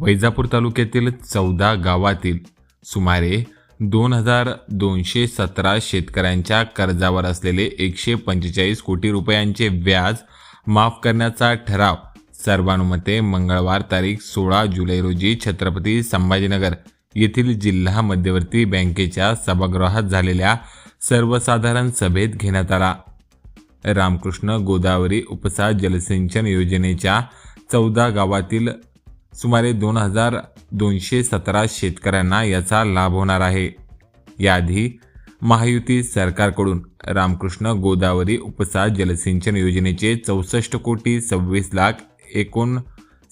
वैजापूर तालुक्यातील चौदा गावातील सुमारे दोन हजार दोनशे सतरा शेतकऱ्यांच्या कर्जावर असलेले एकशे पंचेचाळीस कोटी रुपयांचे व्याज माफ करण्याचा ठराव सर्वानुमते मंगळवार तारीख सोळा जुलै रोजी छत्रपती संभाजीनगर येथील जिल्हा मध्यवर्ती बँकेच्या सभागृहात झालेल्या सर्वसाधारण सभेत घेण्यात आला. रामकृष्ण गोदावरी उपसा जलसिंचन योजनेच्या चौदा गावातील सुमारे दोन हजार दोनशे सतरा शेतकऱ्यांना याचा लाभ होणार आहे. याआधी महायुती सरकारकडून रामकृष्ण गोदावरी उपसा जलसिंचन योजनेचे चौसष्ट कोटी सव्वीस लाख एकूण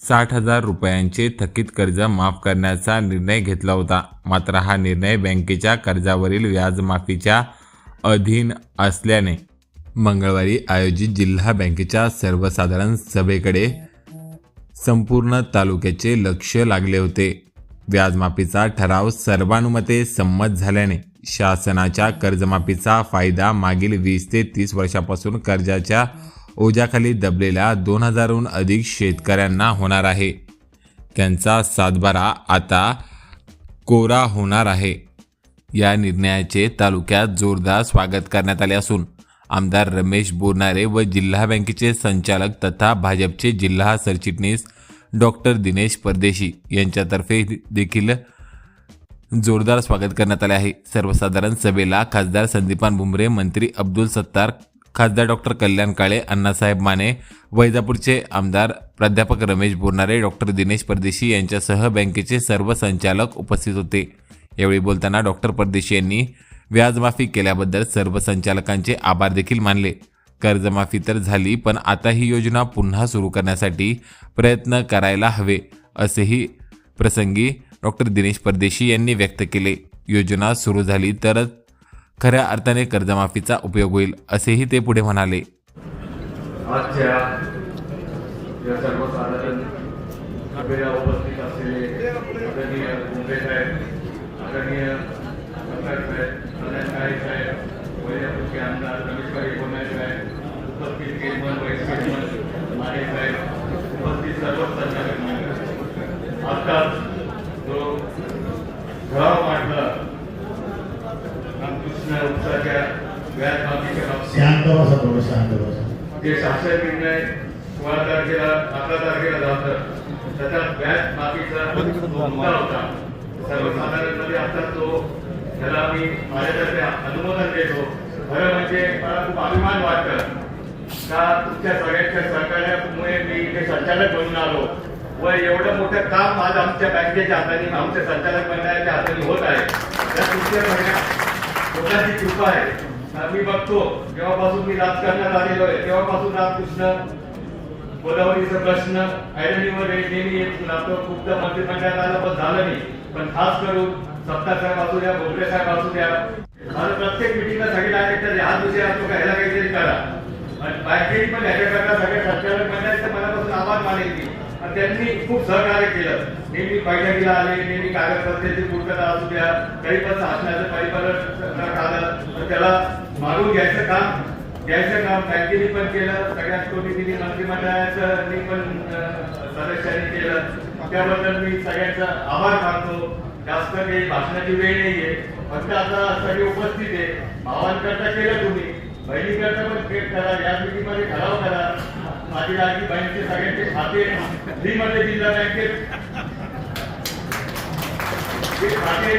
साठ हजार रुपयांचे थकीत कर्ज माफ करण्याचा निर्णय घेतला होता. मात्र हा निर्णय बँकेच्या कर्जावरील व्याजमाफीच्या अधीन असल्याने मंगळवारी आयोजित जिल्हा बँकेच्या सर्वसाधारण सभेकडे संपूर्ण तालुक्याचे लक्ष लागले होते. व्याजमाफीचा ठराव सर्वानुमते संमत झाल्याने शासनाच्या कर्जमाफीचा फायदा मागील वीस ते तीस वर्षापासून कर्जाच्या ओझ्याखाली दबलेल्या दोन हजारहून अधिक शेतकऱ्यांना होणार आहे. त्यांचा सातबारा आता कोरा होणार आहे. या निर्णयाचे तालुक्यात जोरदार स्वागत करण्यात आले असून आमदार रमेश बोरनारे व जिल्हा बँकेचे संचालक तथा भाजपचे जिल्हा सरचिटणीस डॉक्टर दिनेश परदेशी यांच्यातर्फे देखील जोरदार स्वागत करण्यात आले आहे. सर्वसाधारण सभेला खासदार संदीपान भुमरे मंत्री अब्दुल सत्तार खासदार डॉक्टर कल्याण काळे अण्णासाहेब माने वैजापूरचे आमदार प्राध्यापक रमेश बोरनारे डॉक्टर दिनेश परदेशी यांच्यासह बँकेचे सर्व संचालक उपस्थित होते. यावेळी बोलताना डॉक्टर परदेशी यांनी व्याजमाफी केल्याबद्दल सर्व संचालकांचे आभार देखील मानले. कर्जमाफी तर झाली पण आता ही योजना पुन्हा सुरू करण्यासाठी प्रयत्न करायला हवे असेही प्रसंगी डॉक्टर दिनेश परदेशी यांनी व्यक्त केले. योजना सुरू झाली तरच खऱ्या अर्थाने कर्जमाफीचा उपयोग होईल असेही ते पुढे म्हणाले. आजच्या या सर्वसाधारण सभेला उपस्थित असलेले आदरणीय साहेब आदरणीय साहेब कल्याण काळे साहेब वैजापूरचे आमदार रमेशभाई बोनाळे साहेब उपस्थित केजमल वाईस केजमल माने साहेब जो ठराव मांडला रामकृष्ण उपसाच्या व्याज माफीच्या बाबतीत शांत बसा थोडं शांत बसा. जे शासन निर्णय सोळा तारखेला अकरा तारखेला झालं. त्याचा व्याज माफीचा मुद्दा होता सर्वसाधारणपणे आता तो त्याला मी माझ्यातर्फे अनुमोदन देतो. खरं म्हणजे मला खूप अभिमान वाटतं. का तुमच्या सगळ्यांच्या सहकार्यामुळे मी इथे संचालक बनून आलो? व एवढं मोठं काम आज आमच्या बँकेच्या हाताने आमच्या संचालक मंडळाच्या हाताने होत आहे. त्या तुमच्या सगळ्या लोकांची कृपा आहे. मी बघतो जेव्हापासून मी राजकारणात आलेलो आहे तेव्हापासून रामकृष्ण गोदावरीचा प्रश्न ऐरणीवर नेहमी येत लागतो खूपदा मंत्रिमंडळात आलं पण झालं नाही. पण खास करून सत्ता साहेब असू द्या भोगरे साहेब असू द्या. मला प्रत्येक मिटिंगला सगळे डायरेक्टर हा विषय असतो का ह्याला काहीतरी करा. आणि पण याच्याकरता सगळे संचालक मंडळाचे मनापासून आभार मानेल त्यांनी खूप सहकार्य केलं. नेहमी बैठकीला आले नेहमी कागदपत्राची पूर्तता असू द्या काही पण शासनाचं परिपालन आलं तर त्याला मागून घ्यायचं काम घ्यायचं काम. बँकेने पण केलं सगळ्याच कोणी मंत्रिमंडळाचं पण सदस्यांनी केलं. त्याबद्दल मी सगळ्यांचा आभार मानतो. जास्त काही भाषणाची वेळ नाहीये. फक्त आता सगळे उपस्थित आहे. भावांकरता केलं तुम्ही. बहिणीकरता पण केलं करा या मीटिंगमध्ये ठराव करा. माझी लाडकी बहिणीचे सगळ्यांचे खाते फ्री मध्ये जिल्हा बँकेत. खाते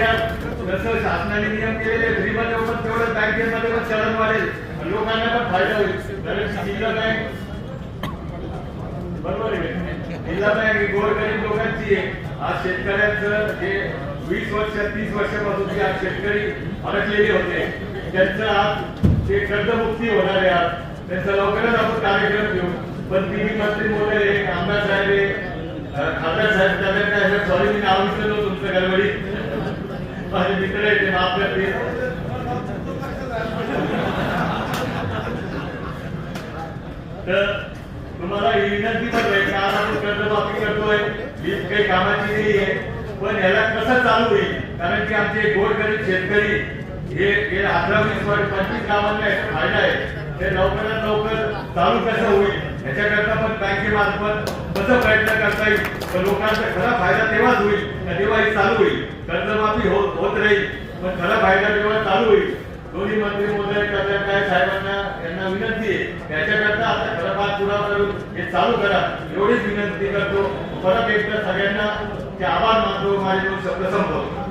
जसं शासनाने नियम केलेले फ्री मध्ये पण तेवढं बँकेमध्ये पण चलन वाढेल. लोकांना पण फायदा होईल. कारण जिल्हा बँक बरोबर आहे. जिल्हा बँक ही गोरगरीब लोकांची आहे. आज शेतकऱ्यांचं जे वीस वर्ष तीस वर्षापासून जे आज शेतकरी अडकलेले होते त्यांचं आज जे कर्जमुक्ती होणार आहेत त्यांचा लवकरच आपण कार्यक्रम घेऊ. पण तिन्ही मंत्री महोदय आमदार साहेब खासदार साहेब त्यांना सॉरी मी नाव विसरलो तुमचं गडबडी माझे मित्र आहेत ते माफ करते तर तुम्हाला ही विनंती पण आहे की आज आपण कर्जमाफी करतोय ही काही कामाची नाही आहे. पण याला कसं चालू होईल? कारण की आमचे गोरगरीब शेतकरी हे गेल्या अठरा वीस वर्ष पंचवीस गावांना फायदा आहे. ते लवकरात लवकर चालू कसं होईल याच्याकरता पण बँकेमार्फत कसं प्रयत्न करता येईल तर लोकांचा खरा फायदा तेव्हाच होईल तेव्हा ही चालू होईल. कर्जमाफी होत होत राहील पण खरा फायदा तेव्हा चालू होईल दोन्ही मंत्री महोदय काय साहेबांना यांना विनंती आहे त्याच्याकरता आता खरं पाठ पुरावा करून हे चालू करा. एवढीच विनंती करतो. परत एकदा सगळ्यांना ते आभार मानतो माझे दोन शब्द संपवतो.